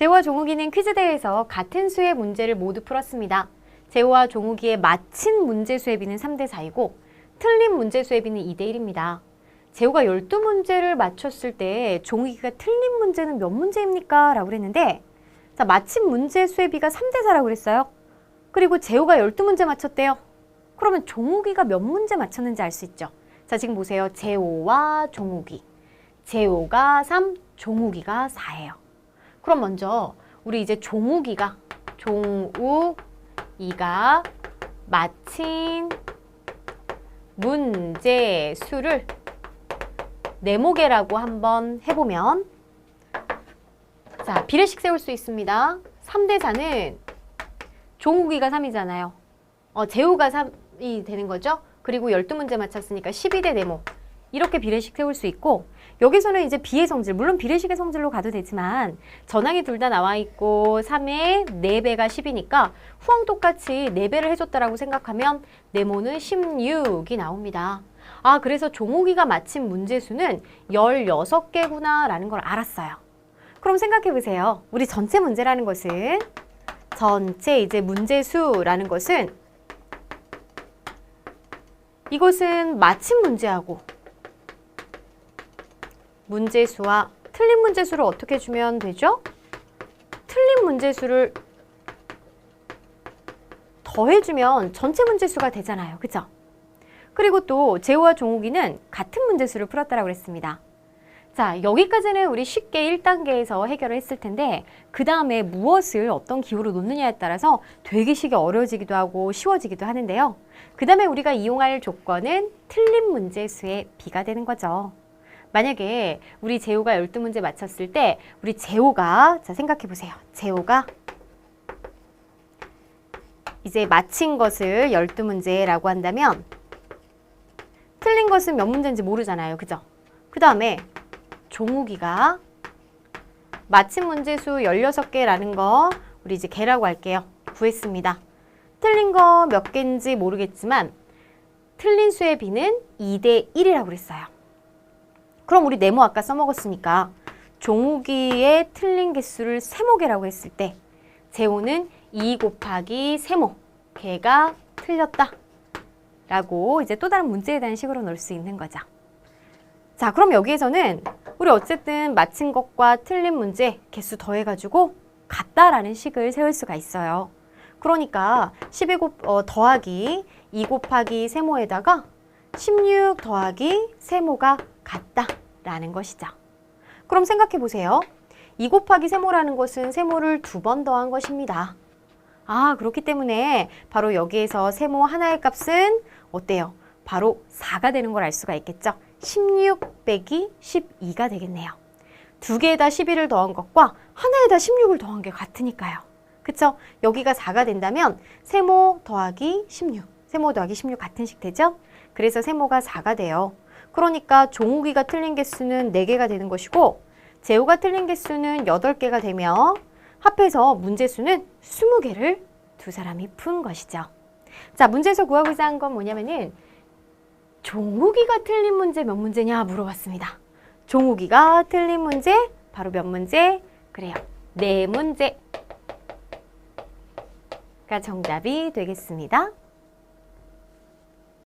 재호와 종욱이는 퀴즈 대회에서 같은 수의 문제를 모두 풀었습니다. 재호와 종욱이의 맞힌 문제 수의 비는 3대 4이고 틀린 문제 수의 비는 2대 1입니다. 재호가 12문제를 맞췄을 때 종욱이가 틀린 문제는 몇 문제입니까? 라고 그랬는데 자, 맞힌 문제 수의 비가 3대 4라고 그랬어요. 그리고 재호가 12문제 맞췄대요. 그러면 종욱이가 몇 문제 맞췄는지 알 수 있죠. 자, 지금 보세요. 재호와 종욱이. 재호가 3, 종욱이가 4예요. 그럼 먼저 우리 이제 종욱이가 종욱이가 맞힌 문제 수를 네모개라고 한번 해보면 자 비례식 세울 수 있습니다. 3대 4는 종욱이가 3이잖아요. 어, 재호가 3이 되는 거죠. 그리고 12문제 맞췄으니까 12대 네모 이렇게 비례식 세울 수 있고 여기서는 이제 비의 성질, 물론 비례식의 성질로 가도 되지만 전항이 둘 다 나와 있고 3의 4배가 10이니까 후왕 똑같이 4배를 해줬다라고 생각하면 네모는 16이 나옵니다. 아, 그래서 종욱이가 맞힌 문제수는 16개구나 라는 걸 알았어요. 그럼 생각해 보세요. 우리 전체 문제라는 것은 전체 이제 문제수라는 것은 이것은 맞힌 문제하고 문제수와 틀린 문제수를 어떻게 주면 되죠? 틀린 문제수를 더해주면 전체 문제수가 되잖아요. 그죠? 그리고 또 재호와 종욱이는 같은 문제수를 풀었다라고 그랬습니다. 자, 여기까지는 우리 쉽게 1단계에서 해결을 했을 텐데 그 다음에 무엇을 어떤 기호로 놓느냐에 따라서 시기 어려워지기도 하고 쉬워지기도 하는데요. 그 다음에 우리가 이용할 조건은 틀린 문제수의 비가 되는 거죠. 만약에 우리 재호가 12문제 맞췄을 때 우리 재호가 자 생각해 보세요. 재호가 이제 맞힌 것을 12문제라고 한다면 틀린 것은 몇 문제인지 모르잖아요. 그죠? 그 다음에 종욱이가 맞힌 문제수 16개라는 거 우리 이제 개라고 할게요. 구했습니다. 틀린 거 몇 개인지 모르겠지만 틀린 수의 비는 2대 1이라고 그랬어요. 그럼 우리 네모 아까 써먹었으니까 종욱이의 틀린 개수를 세모개라고 했을 때 재호는 2 곱하기 세모 개가 틀렸다 라고 이제 또 다른 문제에 대한 식으로 넣을 수 있는 거죠. 자 그럼 여기에서는 우리 어쨌든 맞힌 것과 틀린 문제 개수 더해가지고 같다라는 식을 세울 수가 있어요. 그러니까 12 곱, 어, 더하기 2 곱하기 세모에다가 16 더하기 세모가 같다 라는 것이죠. 그럼 생각해 보세요. 2 곱하기 세모라는 것은 세모를 두 번 더한 것입니다. 아, 그렇기 때문에 바로 여기에서 세모 하나의 값은 어때요? 바로 4가 되는 걸 알 수가 있겠죠? 16 빼기 12가 되겠네요. 두 개에다 11을 더한 것과 하나에다 16을 더한 게 같으니까요. 그쵸? 여기가 4가 된다면 세모 더하기 16, 세모 더하기 16 같은 식 되죠? 그래서 세모가 4가 돼요. 그러니까 종욱이가 틀린 개수는 4개가 되는 것이고 재호가 틀린 개수는 8개가 되며 합해서 문제수는 20개를 두 사람이 푼 것이죠. 자, 문제에서 구하고자 한 건 뭐냐면은 종욱이가 틀린 문제 몇 문제냐 물어봤습니다. 종욱이가 틀린 문제 바로 몇 문제? 그래요. 네 문제가 정답이 되겠습니다.